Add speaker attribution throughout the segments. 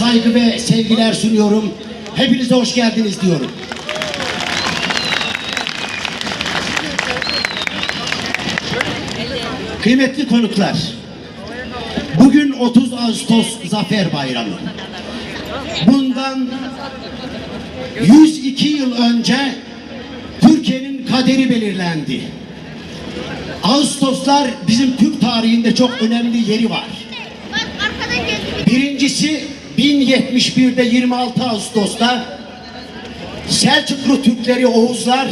Speaker 1: saygı ve sevgiler sunuyorum. Hepinize hoş geldiniz diyorum. Kıymetli konuklar, bugün 30 Ağustos Zafer Bayramı. Bundan 102 yıl önce Türkiye'nin kaderi belirlendi. Ağustoslar bizim Türk tarihinde çok önemli yeri var. Birincisi 1071'de 26 Ağustos'ta Selçuklu Türkleri Oğuzlar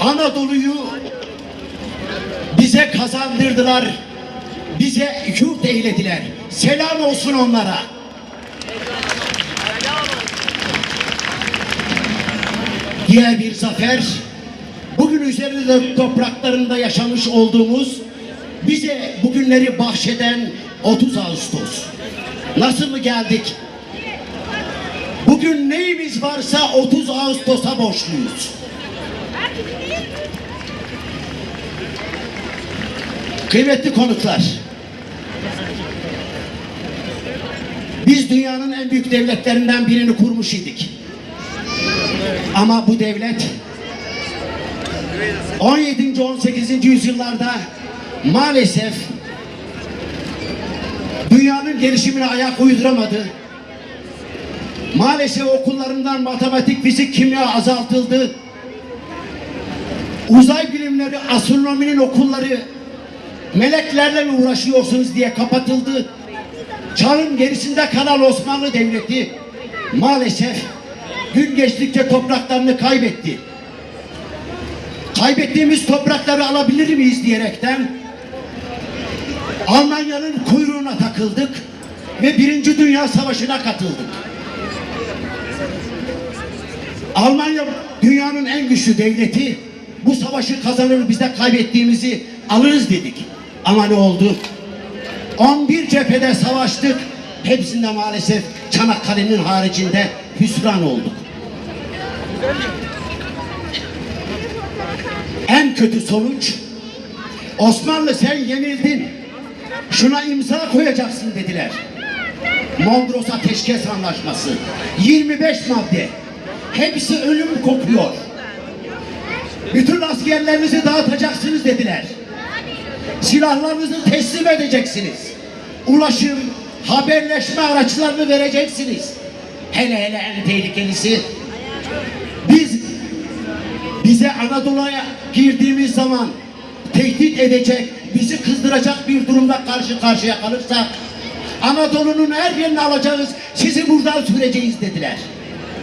Speaker 1: Anadolu'yu bize kazandırdılar. Bize yurt eylediler. Selam olsun onlara. Diğer bir zafer bugün üzerinde topraklarında yaşamış olduğumuz bize bugünleri bahşeden 30 Ağustos. Nasıl mı geldik? Bugün neyimiz varsa 30 Ağustos'a borçluyuz. Kıymetli konuklar. Biz dünyanın en büyük devletlerinden birini kurmuş idik. Ama bu devlet 17. 18. yüzyıllarda maalesef dünyanın gelişimine ayak uyduramadı. Maalesef okullarından matematik, fizik, kimya azaltıldı. Uzay bilimleri, astronominin okulları meleklerle mi uğraşıyorsunuz diye kapatıldı. Çağın gerisinde kalan Osmanlı Devleti maalesef gün geçtikçe topraklarını kaybetti. Kaybettiğimiz toprakları alabilir miyiz diyerekten Almanya'nın kuyruğuna takıldık ve Birinci Dünya Savaşı'na katıldık. Almanya dünyanın en güçlü devleti. Bu savaşı kazanır biz de kaybettiğimizi alırız dedik. Ama ne oldu? 11 cephede savaştık. Hepsinde maalesef Çanakkale'nin haricinde hüsran olduk. En kötü sonuç Osmanlı sen yenildin. Şuna imza koyacaksın dediler. Mondros Ateşkes Anlaşması. 25 madde. Hepsi ölüm kokuyor. Bütün askerlerinizi dağıtacaksınız dediler. Silahlarınızı teslim edeceksiniz. Ulaşım, haberleşme araçlarını vereceksiniz. Hele hele en tehlikelisi biz bize Anadolu'ya girdiğimiz zaman tehdit edecek, bizi kızdıracak bir durumda karşı karşıya kalırsak Anadolu'nun her yerini alacağız, sizi buradan süreceğiz dediler.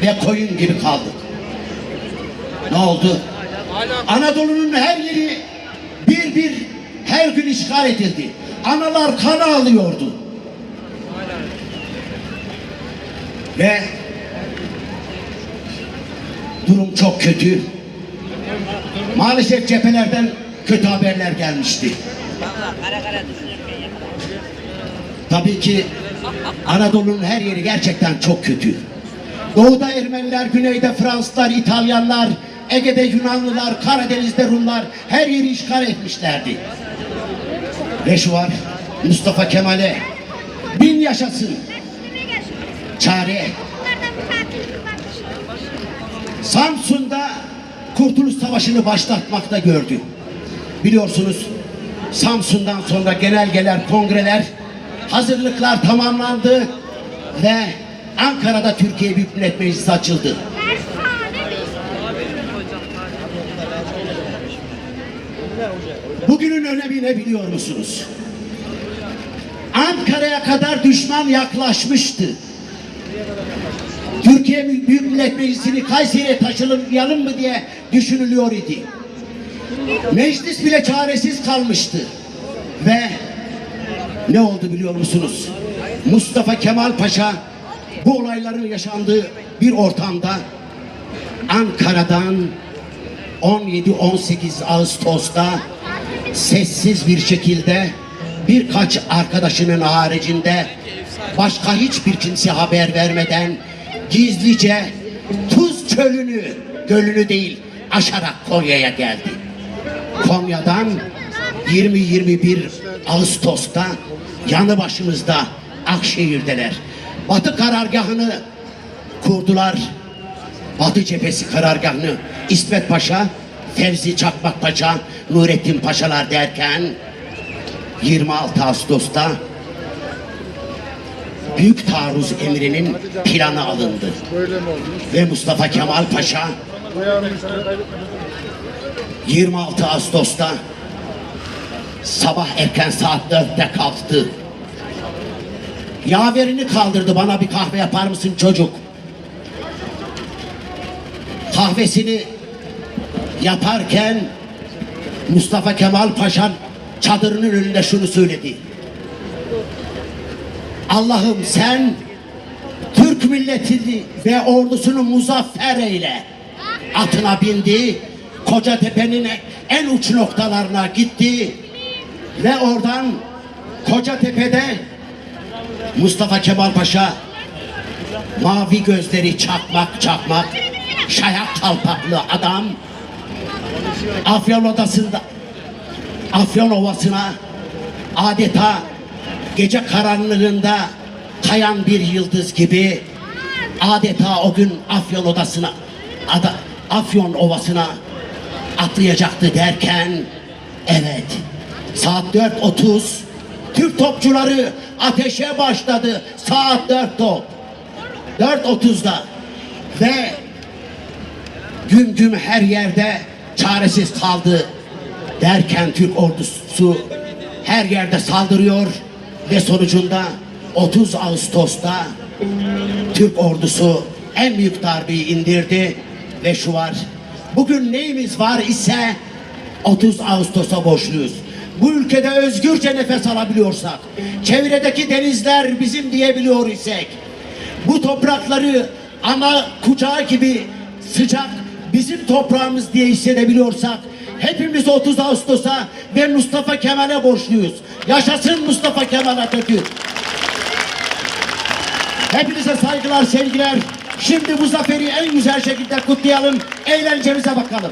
Speaker 1: Ve koyun gibi kaldık. Ne oldu? Anadolu'nun her yeri bir bir her gün işgal edildi. Analar kan ağlıyordu. Ve durum çok kötü. Maalesef cephelerden kötü haberler gelmişti. Tabii ki Anadolu'nun her yeri gerçekten çok kötü. Doğuda Ermeniler, güneyde Fransızlar, İtalyanlar, Ege'de Yunanlılar, Karadeniz'de Rumlar her yeri işgal etmişlerdi. Ve şu var Mustafa Kemal'e bin yaşasın çare. Samsun'da Kurtuluş Savaşı'nı başlatmakta gördü. Biliyorsunuz Samsun'dan sonra genelgeler, kongreler, hazırlıklar tamamlandı ve Ankara'da Türkiye Büyük Millet Meclisi açıldı. Bugünün önemi ne biliyor musunuz? Ankara'ya kadar düşman yaklaşmıştı. Türkiye Büyük Millet Meclisi'ni Kayseri'ye taşıyalım mı diye düşünülüyor idi. Meclis bile çaresiz kalmıştı. Ve ne oldu biliyor musunuz? Mustafa Kemal Paşa bu olayların yaşandığı bir ortamda Ankara'dan 17-18 Ağustos'ta sessiz bir şekilde birkaç arkadaşının haricinde başka hiçbir kimse haber vermeden gizlice Tuz çölünü, gölünü değil aşarak Konya'ya geldi. Konya'dan 20-21 Ağustos'ta yanı başımızda Akşehir'deler. Batı karargahını kurdular. Batı cephesi karargahını İsmet Paşa, Fevzi Çakmak Paşa, Nurettin Paşalar derken 26 Ağustos'ta Büyük Taarruz emrinin planı alındı. Ve Mustafa Kemal Paşa. 26 Ağustos'ta sabah erken saat 4'te kalktı. Yaverini kaldırdı bana bir kahve yapar mısın çocuk? Kahvesini yaparken Mustafa Kemal Paşa çadırının önünde şunu söyledi. Allah'ım sen Türk milletini ve ordusunu muzaffer eyle. Atına bindi, Kocatepe'nin en uç noktalarına gitti. Ve oradan Kocatepe'de Mustafa Kemal Paşa mavi gözleri çakmak çakmak şayak kalpaklı adam Afyon odasında Afyon Ovası'na adeta gece karanlığında kayan bir yıldız gibi adeta o gün Afyon odasına ada, Afyon Ovası'na atlayacaktı derken evet saat 4.30 Türk topçuları ateşe başladı saat 4 top 4.30'da ve güm güm her yerde çaresiz kaldı derken Türk ordusu her yerde saldırıyor ve sonucunda 30 Ağustos'ta Türk ordusu en büyük darbeyi indirdi ve şu var. Bugün neyimiz var ise 30 Ağustos'a borçluyuz. Bu ülkede özgürce nefes alabiliyorsak, çevredeki denizler bizim diyebiliyor isek, bu toprakları ana kucağı gibi sıcak bizim toprağımız diye hissedebiliyorsak hepimiz 30 Ağustos'a ve Mustafa Kemal'e borçluyuz. Yaşasın Mustafa Kemal Atatürk. Hepinize saygılar, sevgiler. Şimdi bu zaferi en güzel şekilde kutlayalım. Eğlencemize bakalım.